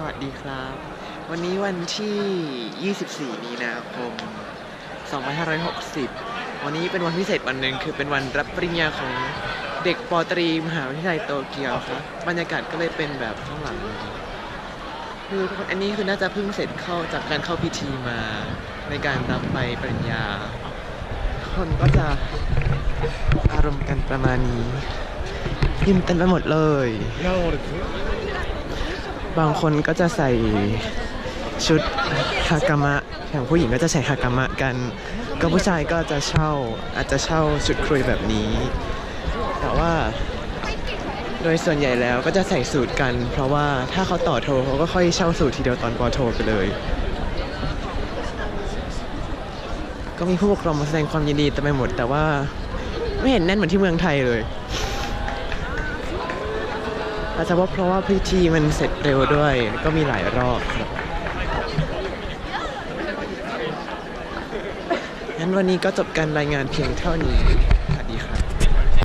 สวัสดีครับ วันนี้วันที่ 24 มีนาคม 2560 วันนี้เป็นวันพิเศษวันหนึ่งคือเป็นวันรับปริญญาของเด็กปอตรีมหาวิทยาลัยโตเกียวครับบรรยากาศก็เลยเป็นแบบข้างหลังนี้คืออันนี้คือน่าจะเพิ่งเสร็จเข้าจากการเข้าพิธีมาในการรับใบปริญญา คนก็จะอารมณ์กันประมาณนี้ยิ้มเต็มไปหมดเลย บางคนก็จะใส่ชุดฮากามะอย่างผู้หญิงก็จะใส่ฮากามะกัน ก็ผู้ชายก็จะเช่าอาจจะเช่าชุดครุยแบบนี้ แต่ว่าโดยส่วนใหญ่แล้วก็จะใส่สูตรกัน เพราะว่าถ้าเขาต่อโทเขาก็ค่อยเช่าสูตรทีเดียวตอนปอโทไปเลย ก็มีผู้ปกครองมาแสดงความยินดีเต็มไปหมด แต่ว่าไม่เห็นแน่นเหมือนที่เมืองไทยเลย อาจจะว่าเพราะว่าพิธีมันเสร็จเร็วด้วย ก็มีหลายรอบครับงั้นวันนี้ก็จบการรายงานเพียงเท่านี้